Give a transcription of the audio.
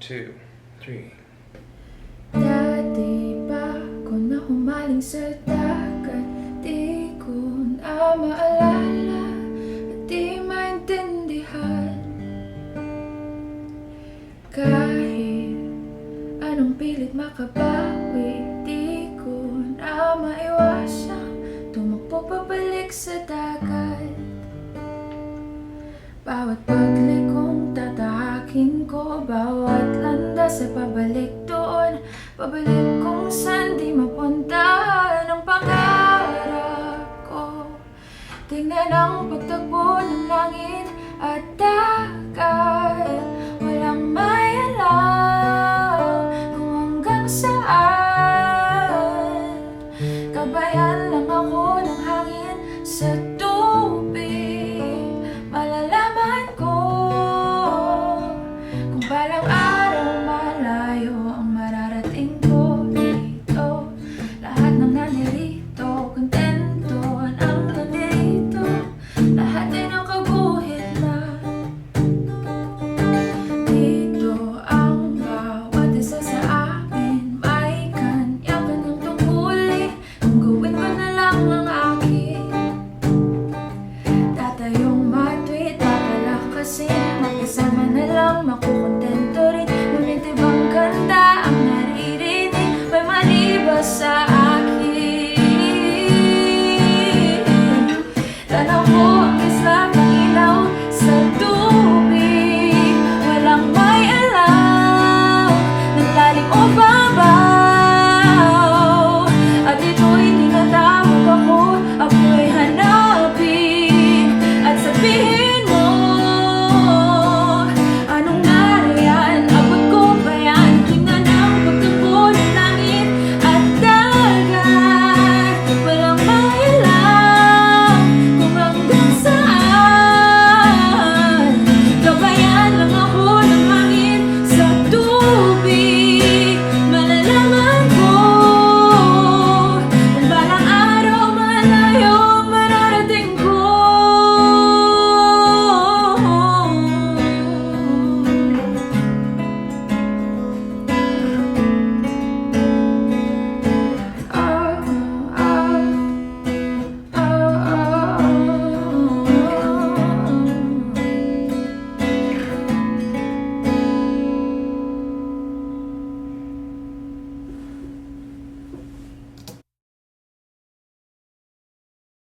two, three. Dati pa ako na humaling sa dagat Di ko na maalala at di maintindihan Kahit anong pilit makabawi Di ko na maiwasang tumakbo pabalik sa dagat bawat paglikong ay pabalik doon. Pabalik kung saan di mapunta Ang pangarap ko. Tingnan ang pagtagpo ng langit at dagat Walang may alam kung hanggang saan. Kabayan lang ako ng hangin sa